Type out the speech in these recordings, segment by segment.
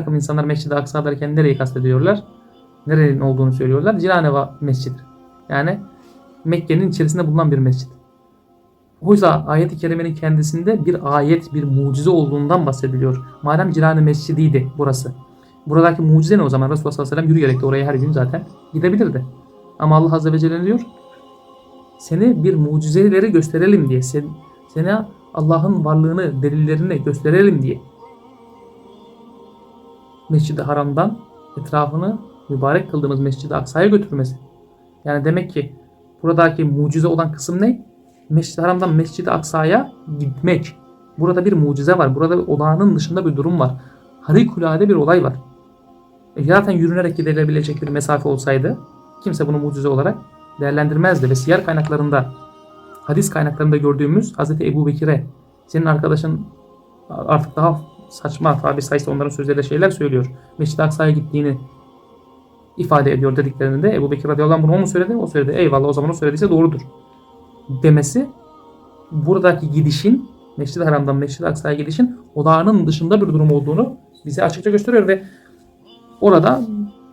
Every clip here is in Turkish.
takım insanlar Mescid-i Aksa derken nereyi kastediyorlar? Nerenin olduğunu söylüyorlar. Ciraneva Mescidi. Yani Mekke'nin içerisinde bulunan bir mescid. Oysa ayet-i kerimenin kendisinde bir ayet, bir mucize olduğundan bahsediliyor. Madem Cirane Mescidiydi burası. Buradaki mucize ne o zaman? Resulullah sallallahu aleyhi ve sellem yürüyerek de oraya her gün zaten gidebilirdi. Ama Allah azze ve celle diyor? Seni bir mucizeleri gösterelim diye, sen, sana Allah'ın varlığını, delillerini gösterelim diye. Mescid-i Haram'dan etrafını mübarek kıldığımız Mescid-i Aksa'ya götürmesi. Yani demek ki buradaki mucize olan kısım ne? Mescid-i Haram'dan Mescid-i Aksa'ya gitmek. Burada bir mucize var. Burada olağanın dışında bir durum var. Harikulade bir olay var. E zaten yürünerek gidilebilecek bir mesafe olsaydı kimse bunu mucize olarak değerlendirmezdi. Ve siyer kaynaklarında, hadis kaynaklarında gördüğümüz Hz. Ebu Bekir'e senin arkadaşın artık daha saçma tabi sayısı onların sözleriyle şeyler söylüyor. Mescid-i Aksa'ya gittiğini ifade ediyor dediklerinde Ebu Bekir radıyallahu anh bunu mu söyledi? O söyledi. Eyvallah o zaman o söylediyse doğrudur. Demesi buradaki gidişin Mescid-i Haram'dan Mescid-i Aksa'ya gidişin odağının dışında bir durum olduğunu bize açıkça gösteriyor ve orada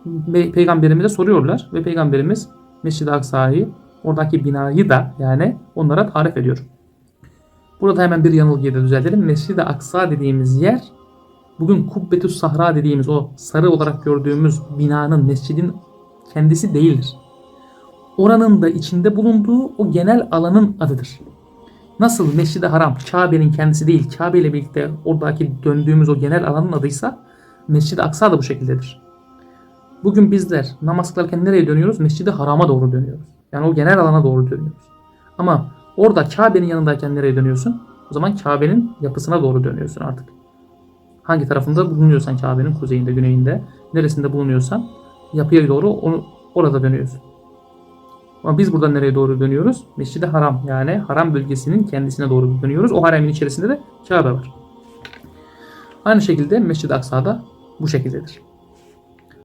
Pe- peygamberimize soruyorlar ve peygamberimiz Mescid-i Aksa'yı oradaki binayı da yani onlara tarif ediyor. Burada hemen bir yanılgıyı da düzeltelim. Mescid-i Aksa dediğimiz yer bugün Kubbetüs Sahra dediğimiz o sarı olarak gördüğümüz binanın, mescidin kendisi değildir. Oranın da içinde bulunduğu o genel alanın adıdır. Nasıl Mescid-i Haram Kabe'nin kendisi değil, Kabe ile birlikte oradaki döndüğümüz o genel alanın adıysa Mescid-i Aksa da bu şekildedir. Bugün bizler namaz kılarken nereye dönüyoruz? Mescid-i Haram'a doğru dönüyoruz. Yani o genel alana doğru dönüyoruz. Ama orada Kabe'nin yanındayken nereye dönüyorsun? O zaman Kabe'nin yapısına doğru dönüyorsun artık. Hangi tarafında bulunuyorsan Kabe'nin kuzeyinde, güneyinde, neresinde bulunuyorsan yapıya doğru onu, orada dönüyorsun. Ama biz buradan nereye doğru dönüyoruz? Mescid-i Haram yani haram bölgesinin kendisine doğru dönüyoruz. O haremin içerisinde de Kabe var. Aynı şekilde Mescid-i Aksa'da bu şekildedir.